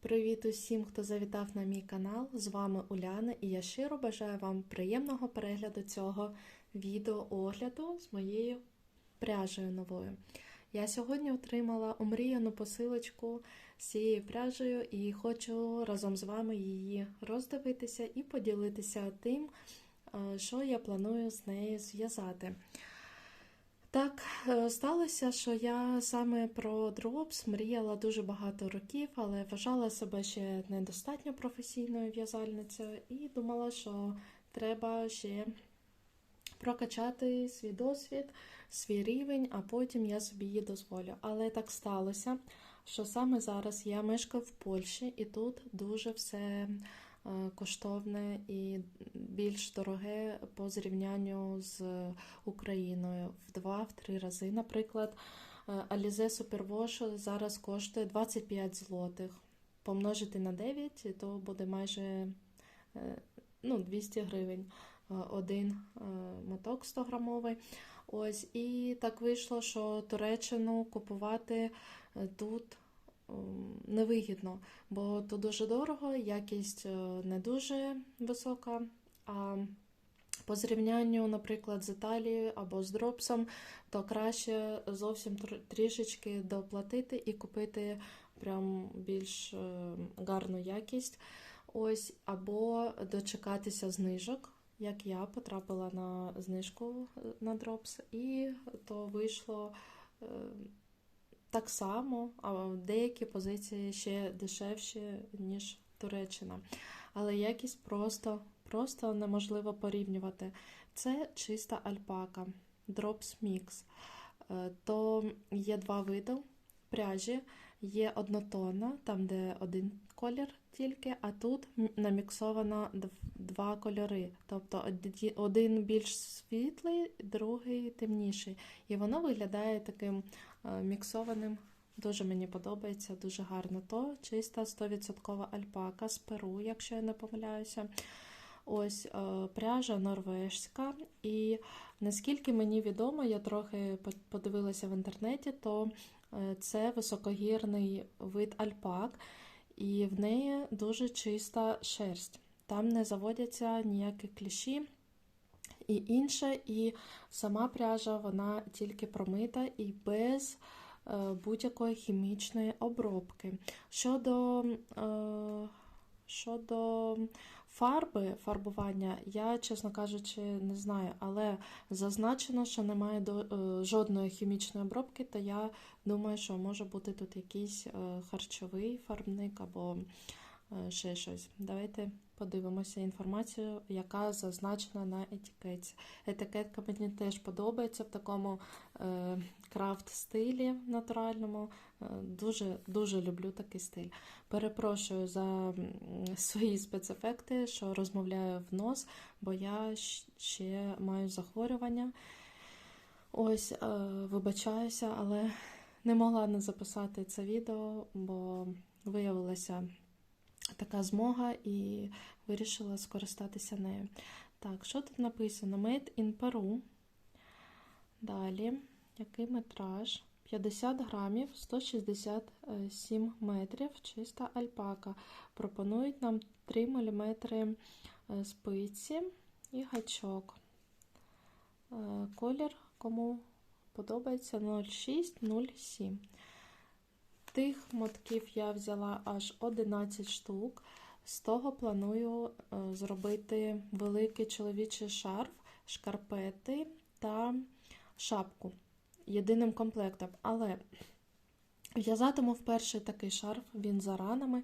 Привіт усім, хто завітав на мій канал. З вами Уляна, і я щиро бажаю вам приємного перегляду цього відеоогляду з моєю пряжею новою. Я сьогодні отримала омріяну посилочку з цією пряжею і хочу разом з вами її роздивитися і поділитися тим, е, що я планую з нею зв'язати. Так е, сталося, що я саме про дропс мріяла дуже багато років, але вважала себе ще недостатньо професійною в'язальницею і думала, що треба ще прокачати свій досвід, свій рівень, а потім я собі її дозволю. Але так сталося, що саме зараз я мешкаю в Польщі, і тут дуже все коштовне і більш дороге по зрівнянню з Україною в два-три рази. Наприклад, е, Alize Superwash зараз коштує 25 злотих. Помножити на 9, то буде майже е, ну, 200 гривень е, один моток 100 грамовий. Ось, І так вийшло, що Туреччину купувати тут невигідно, бо то дуже дорого, якість не дуже висока. А по зрівнянню, наприклад, з Італією або з дропсом, то краще зовсім трішечки доплатити і купити прям більш гарну якість. Ось, Або дочекатися знижок, як я потрапила на знижку на дропс, і то вийшло так само, а деякі позиції ще дешевші, ніж Туреччина. Але якість просто просто неможливо порівнювати. Це чиста альпака, Drops Mix. Е, то є два види пряжі, є однотонна, там де один колір тільки, а тут наміксовано два кольори. Тобто один більш світлий, другий темніший. І воно виглядає таким е, міксованим. Дуже мені подобається, дуже гарно. То чиста 100% альпака з Перу, якщо я не помиляюся. Ось е, пряжа норвежська. І наскільки мені відомо, я трохи подивилася в інтернеті, то е, це високогірний вид альпак, і в неї дуже чиста шерсть. Там не заводяться ніякі кліші і інше. І сама пряжа вона тільки промита і без е, будь-якої хімічної обробки. Щодо щодо Фарби фарбування, я, чесно кажучи, не знаю, але зазначено, що немає до, е, жодної хімічної обробки, то я думаю, що може бути тут якийсь е, харчовий фарбник або е, ще щось. Давайте подивимося інформацію, яка зазначена на етикетці. Етикетка мені теж подобається в такому е, крафт-стилі натуральному. Е, дуже дуже люблю такий стиль. Перепрошую за свої спецефекти, що розмовляю в нос, бо я ще маю захворювання. Ось, е, вибачаюся, але не могла не записати це відео, бо виявилася така змога і вирішила скористатися нею. Так, що тут написано? Made in Peru. Далі, який метраж? 50 грамів, 167 метрів, чиста альпака. Пропонують нам 3 мм е, спиці і гачок. Е, колір, кому подобається 06-07. Тих мотків я взяла аж 11 штук. З того планую е, зробити великий чоловічий шарф, шкарпети та шапку єдиним комплектом. Але в'язатиму вперше такий шарф, він за ранами,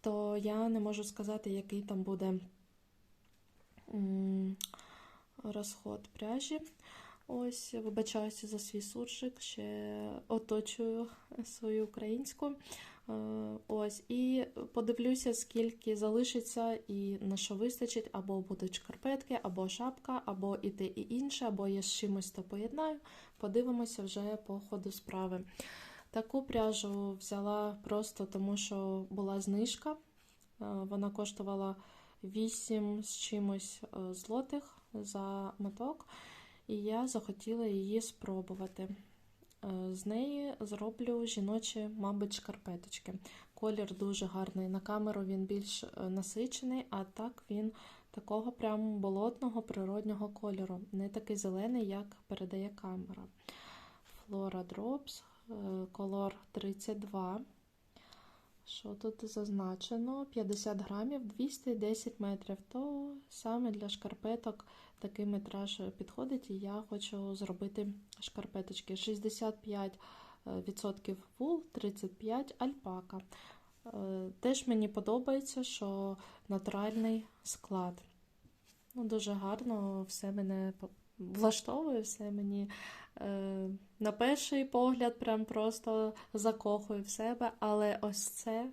то я не можу сказати, який там буде розход пряжі. Ось, вибачаюся за свій суржик, ще оточую свою українську. Е, ось, І подивлюся, скільки залишиться і на що вистачить, або будуть шкарпетки, або шапка, або і те, і інше, або я з чимось то поєднаю. Подивимося вже по ходу справи. Таку пряжу взяла просто тому, що була знижка. Е, вона коштувала 8 з чимось е, злотих за моток і я захотіла її спробувати. Е, З неї зроблю жіночі, мабуть, шкарпеточки. Колір дуже гарний. На камеру він більш е, насичений, а так він такого прям болотного природнього кольору. Не такий зелений, як передає камера. Flora Drops, е, колор 32. Що тут зазначено? 50 грамів, 210 метрів. То саме для шкарпеток такий метраж підходить, і я хочу зробити шкарпеточки. 65% вул, 35% альпака. Е, Теж мені подобається, що натуральний склад. Ну, дуже гарно, все мене влаштовує, все мені е, на перший погляд прям просто закохує в себе. Але ось це,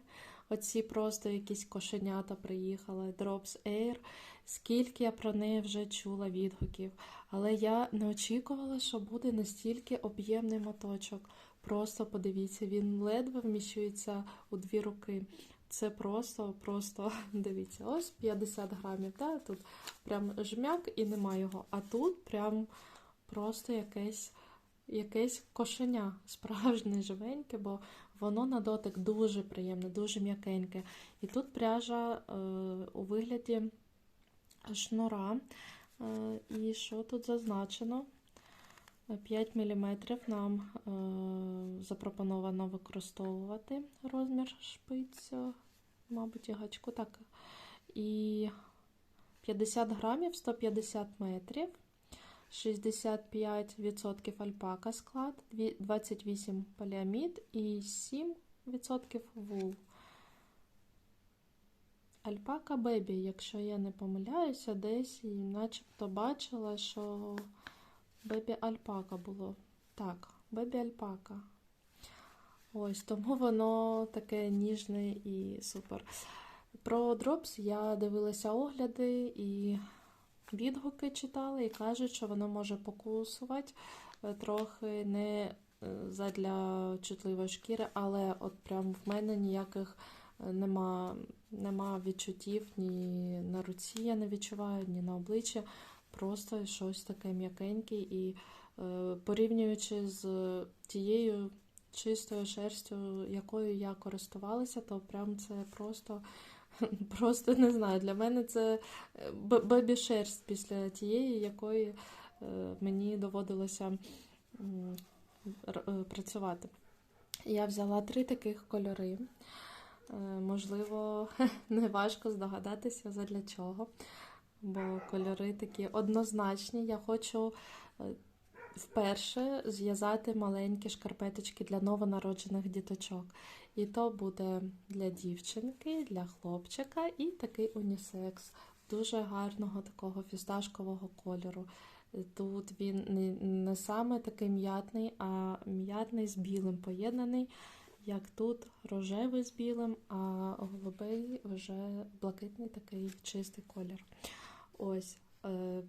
оці просто якісь кошенята приїхали, Drops Air. Скільки я про неї вже чула відгуків, але я не очікувала, що буде настільки об'ємний моточок. Просто подивіться, він ледве вміщується у дві руки. Це просто, просто дивіться, ось 50 грамів. Та? Тут прям жмяк і нема його. А тут прям просто якесь, якесь кошеня, справжнє живеньке, бо воно на дотик дуже приємне, дуже м'якеньке. І тут пряжа е, у вигляді шнура. Е, І що тут зазначено? 5 мм нам е, запропоновано використовувати розмір шпиць, е, мабуть, і гачку. Так. І 50 грамів 150 метрів, 65% альпака склад, дві- 28 поліамід і 7% вул. Альпака Бебі, якщо я не помиляюся, десь і начебто бачила, що Бебі Альпака було. Так, Бебі Альпака. Ось, тому воно таке ніжне і супер. Про дропс я дивилася огляди і відгуки читала, і кажуть, що воно може покусувати е, трохи не е, задля чутливої шкіри, але от прям в мене ніяких е, нема, нема відчуттів ні на руці я не відчуваю, ні на обличчі. Просто щось таке м'якеньке і е, порівнюючи з тією чистою шерстю, якою я користувалася, то прям це просто, просто не знаю. Для мене це е, бебі-шерсть після тієї, якої е, мені доводилося е, працювати. Я взяла три таких кольори. Можливо, не важко здогадатися, задля чого. Бо кольори такі однозначні. Я хочу вперше зв'язати маленькі шкарпеточки для новонароджених діточок. І то буде для дівчинки, для хлопчика і такий унісекс дуже гарного такого фісташкового кольору. Тут він не, саме такий м'ятний, а м'ятний з білим поєднаний. Як тут рожевий з білим, а голубий вже блакитний такий чистий колір. Ось,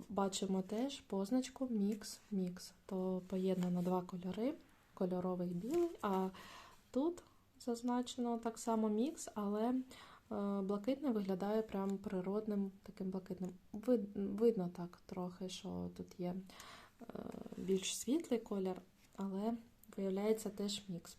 бачимо теж позначку мікс мікс. То поєднано два кольори: кольоровий білий, а тут зазначено так само мікс, але е, блакитний виглядає прям природним таким блакитним. Вид, видно так трохи, що тут є е, більш світлий колір, але виявляється теж мікс.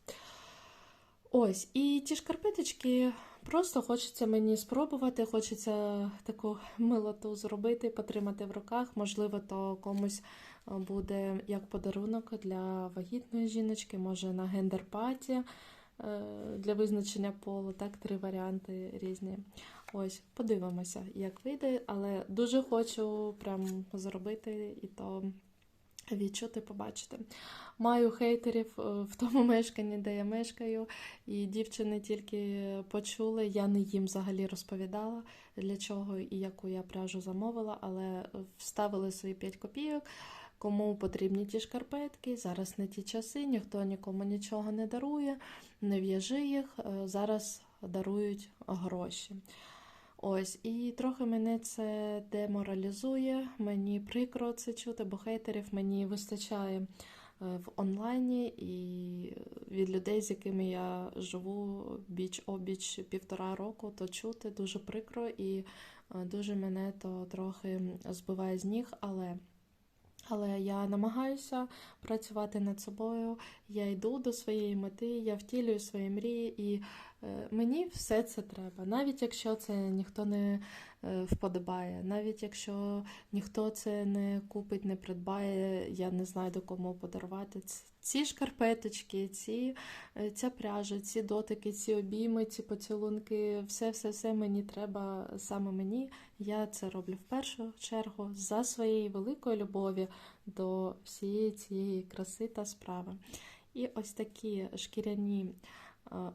Ось, і ті шкарпеточки просто хочеться мені спробувати, хочеться таку милоту зробити, потримати в руках. Можливо, то комусь е, буде як подарунок для вагітної жіночки, може на гендер-паті е, для визначення полу, так, три варіанти різні. Ось, подивимося, як вийде, але дуже хочу прям зробити і то відчути, побачити. Маю хейтерів е, в тому мешканні, де я мешкаю, і дівчини тільки почули. Я не їм взагалі розповідала, для чого і яку я пряжу замовила, але вставили свої 5 копійок. Кому потрібні ті шкарпетки, зараз не ті часи, ніхто нікому нічого не дарує, не в'яжи їх, е, зараз дарують гроші. Ось, і трохи мене це деморалізує, мені прикро це чути, бо хейтерів мені вистачає е, в онлайні і від людей, з якими я живу біч обіч півтора року, то чути дуже прикро і е, дуже мене то трохи збиває з ніг, але Але я намагаюся працювати над собою. Я йду до своєї мети, я втілюю свої мрії, і мені все це треба. Навіть якщо це ніхто не е, вподобає, навіть якщо ніхто це не купить, не придбає, я не знаю до кому подарувати. Ці шкарпеточки, ці, е, ця пряжа, ці дотики, ці обійми, ці поцілунки, все, все, все мені треба саме мені. Я це роблю в першу чергу за своєї великої любові до всієї цієї краси та справи. І ось такі шкіряні е,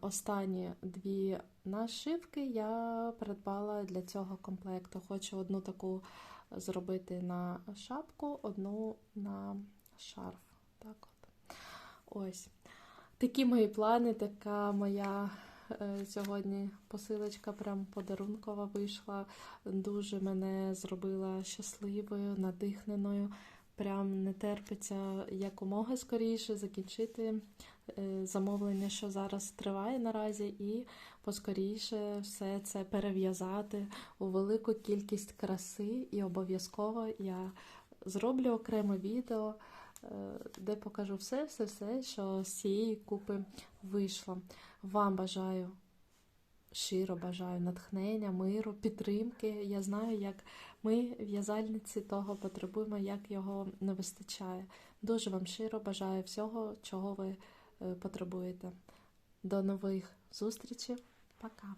останні дві нашивки я придбала для цього комплекту. Хочу одну таку зробити на шапку, одну на шарф. Так от. Ось. Такі мої плани, така моя е, сьогодні посилочка, прям подарункова вийшла. Дуже мене зробила щасливою, надихненою. Прям не терпиться якомога скоріше закінчити е, замовлення, що зараз триває наразі, і поскоріше все це перев'язати у велику кількість краси. І обов'язково я зроблю окреме відео, е, де покажу все, все, все, що з цієї купи вийшло. Вам бажаю щиро бажаю натхнення, миру, підтримки. Я знаю, як ми, в'язальниці, того потребуємо, як його не вистачає. Дуже вам щиро бажаю всього, чого ви е, потребуєте. До нових зустрічей. Пока!